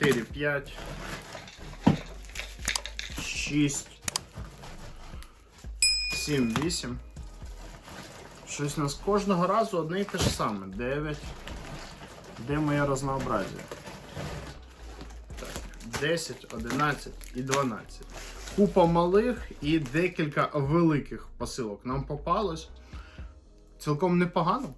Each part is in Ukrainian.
4, 5, 6, 7, 8. Щось у нас кожного разу одне і те ж саме. 9. Де моє разнообразие? Так, 10, 11 і 12. Купа малих і декілька великих посилок нам попалось. Цілком непогано.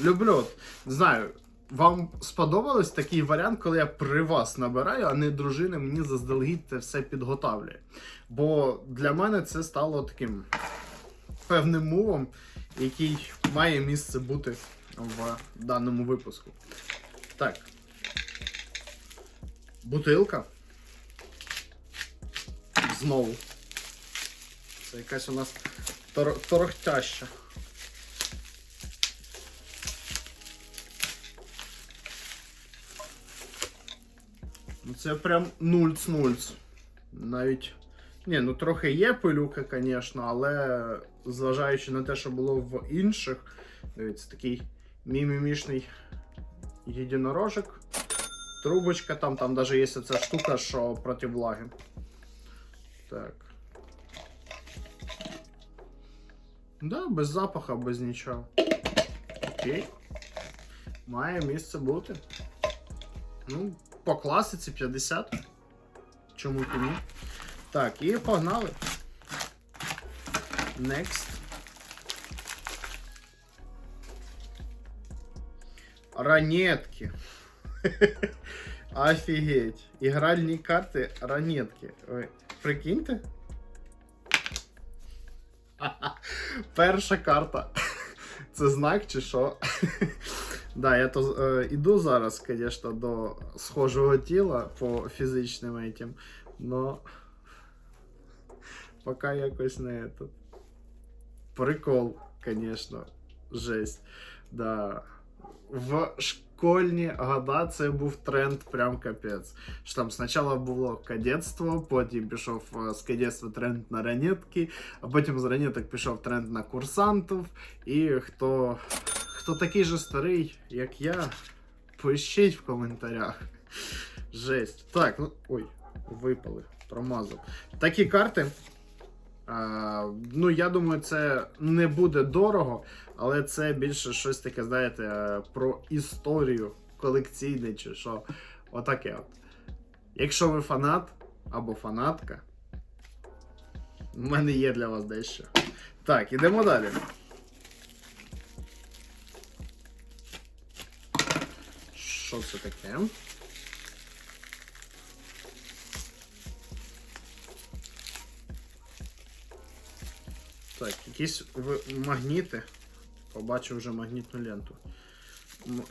Люблю. Знаю, вам сподобалось такий варіант, коли я при вас набираю, а не дружина мені заздалегідь це все підготавлює. Бо для мене це стало таким певним мувом, який має місце бути в даному випуску. Так. Бутилка. Знову. Це якась у нас тор- торохтяща. Це прям нульц-нульц. Навіть. Ні, ну трохи є пилюка, звісно, але зважаючи на те, що було в інших, дивіться, такий мімімішний єдинорожик. Трубочка, там, там навіть є ця штука, що проти влаги. Так. Да, без запаха, без нічого. Окей. Має місце бути. Ну, по класиці 50. Чому ні? Так, і погнали. Next. Ранетки. Офігеть. Ігральні карти ранетки. Ви прикиньте? Перша карта. Це знак чи що? Да, я то е, іду зараз, звісно, до схожого тіла по фізичним этим, но пока якось не этот. Прикол, звісно, жесть. Да. В школьні года це був тренд прям капець. Що там спочатку було кадетство, потім пішов е, з кадетства тренд на ранетки, а потім з ранеток пішов тренд на курсантів. І хто, Хто такий же старий, як я, пишіть в коментарях. Жесть. Так, ну. Ой, випали, промазав. Такі карти. А, ну, я думаю, це не буде дорого, але це більше щось таке, знаєте, про історію колекційне чи що. Отаке от. Якщо ви фанат або фанатка, в мене є для вас дещо. Так, ідемо далі. Що це таке? Так, якісь магніти. Побачив вже магнітну ленту.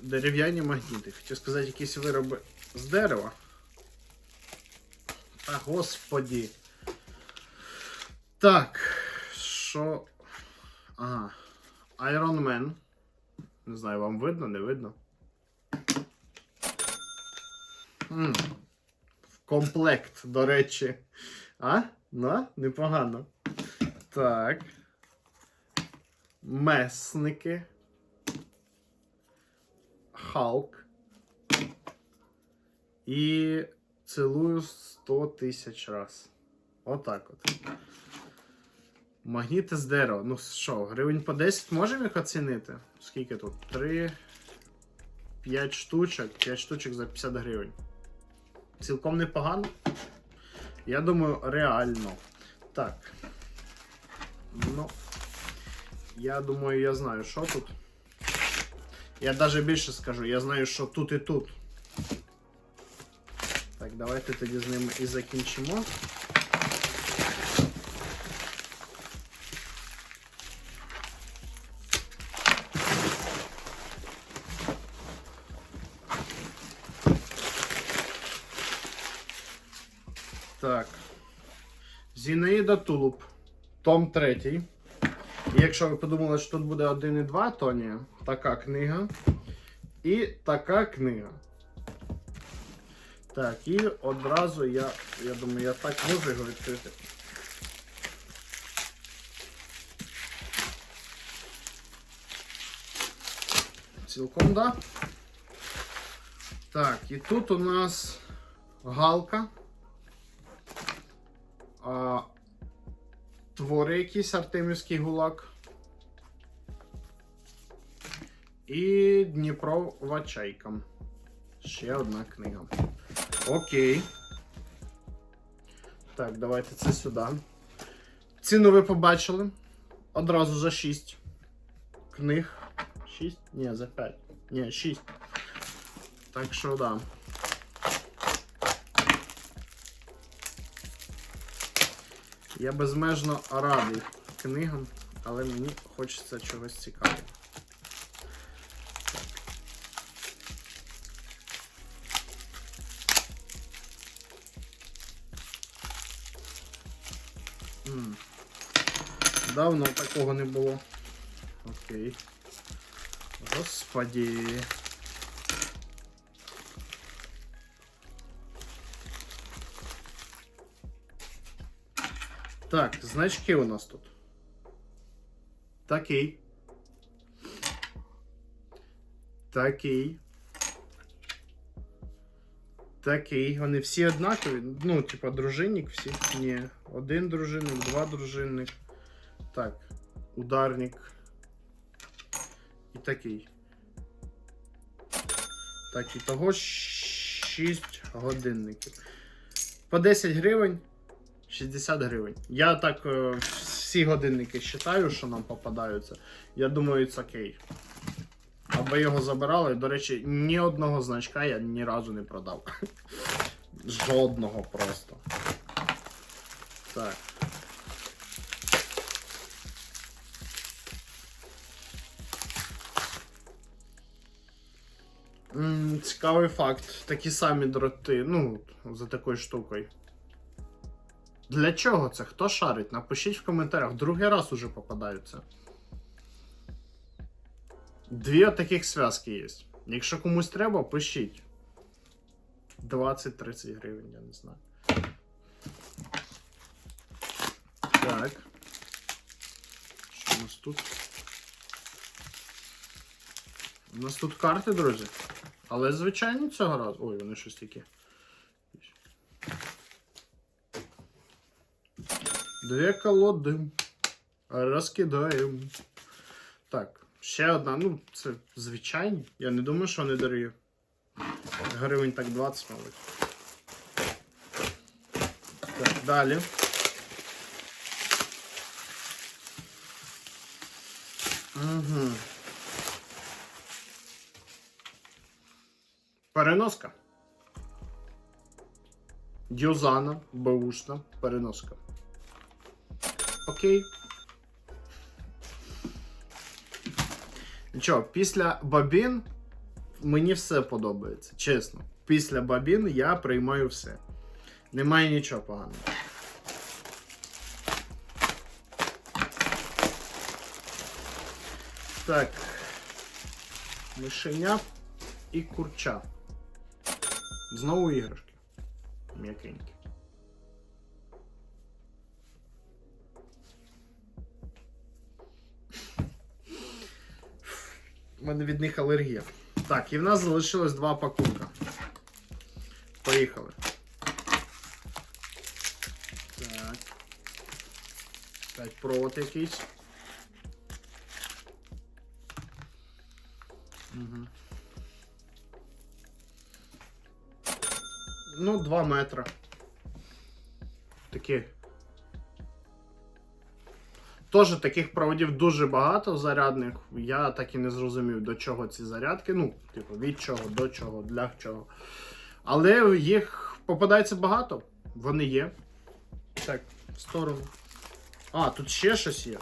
Дерев'яні магніти. Хотів сказати, якісь вироби з дерева. Та господі. Так. Що. Ага. Iron Man. Не знаю, вам видно, не видно. В комплект, до речі. А? Ну, непогано. Так. Месники. Халк. І цілую 100 тисяч раз. Отак от. Магніти з дерева. Ну що, гривень по 10 можемо їх оцінити? Скільки тут? 3. 5 штучок. 5 штучок за 50 гривень. Цілком непогано. Я думаю, реально. Так. Ну. Я думаю, я знаю, що тут. Я навіть більше скажу, я знаю, що тут і тут. Так, давайте тоді з ними і закінчимо. Так. Зінаїда Тулуб. Том 3. І якщо ви подумали, що тут буде 1 і 2, то ні. Така книга. І така книга. Так, і одразу я. Я думаю, я так можу його відкрити. Цілком да. Так, і тут у нас Галка. А, твори якісь Артемівський гулак. І Дніпрова чайка. Ще одна книга. Окей. Так, давайте це сюди. Ціну ви побачили. Одразу за 6 книг. 6? Ні, за 5. Ні, 6. Так що да. Я безмежно радий книгам, але мені хочеться чогось цікавого. Давно такого не було. Окей. Господи. Так, значки у нас тут. Такий. Такий. Такий. Вони всі однакові. Ну, типа, дружинник всі. Ні. Один дружинник, два дружинник. Так. Ударник. І такий. Так, і того 6 годинників. По 10 гривень. 60 гривень. Я так е, всі годинники вважаю, що нам попадаються. Я думаю, це окей. Аби його забирали. До речі, ні одного значка я ні разу не продав. Жодного просто. Так. Цікавий факт. Такі самі дроти, ну, за такою штукою. Для чого це? Хто шарить? Напишіть в коментарях. Другий раз уже попадаються. Дві таких зв'язки є. Якщо комусь треба, пишіть. 20-30 гривень, я не знаю. Так. Що у нас тут? У нас тут карти, друзі. Але звичайні цього разу. Ой, вони щось такі. Дві колоди. Розкидаємо. Так, ще одна. Ну, це звичайні. Я не думаю, що вони дорогі. Гривень так 20, мабуть. Так, далі. Угу. Переноска. Дюзана, беушна, переноска. Окей. Нічого, після бабін мені все подобається. Чесно. Після бабін я приймаю все. Немає нічого поганого. Так. Мишеня і курча. Знову іграшки. М'якенькі. У мене від них алергія. Так, і в нас залишилось два пакунка. Поїхали. Так. Так, провод якийсь. Угу. Ну, 2 метри. Такі. Теж таких проводів дуже багато зарядних. Я так і не зрозумів, до чого ці зарядки. Ну, типу, від чого, до чого, для чого. Але їх попадається багато. Вони є. Так, в сторону. А, тут ще щось є.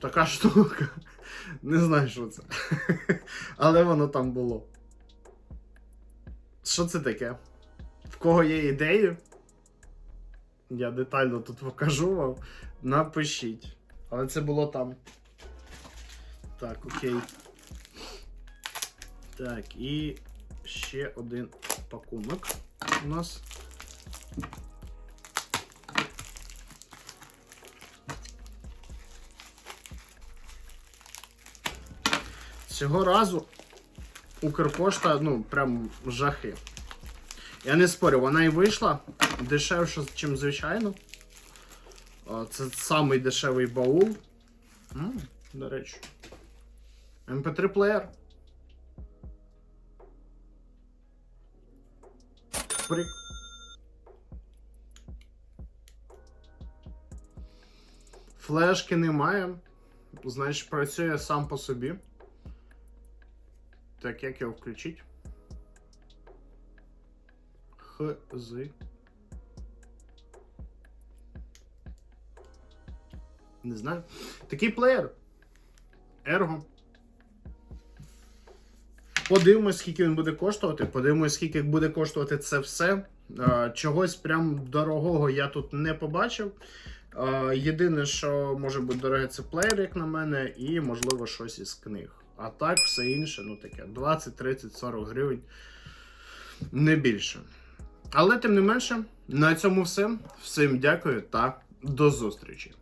Така штука. Не знаю, що це. Але воно там було. Що це таке? В кого є ідеї? Я детально тут покажу вам. Напишіть. Але це було там. Так, окей. Так, і ще один пакунок у нас. Цього разу Укрпошта, ну, прям жахи. Я не спорю, вона і вийшла дешевше, ніж звичайно. Це самий дешевий баул. М, до речі. MP3 плеєр. Прик. Флешки немає. Значить, працює сам по собі. Так, як його включить? Хз. Не знаю. Такий плеєр. Ерго. Подивимось, скільки він буде коштувати. Подивимось, скільки буде коштувати це все. Чогось прям дорогого я тут не побачив. Єдине, що може бути дороге, це плеєр, як на мене, і, можливо, щось із книг. А так, все інше, ну таке, 20, 30, 40 гривень. Не більше. Але тим не менше, на цьому все. Всім дякую та до зустрічі.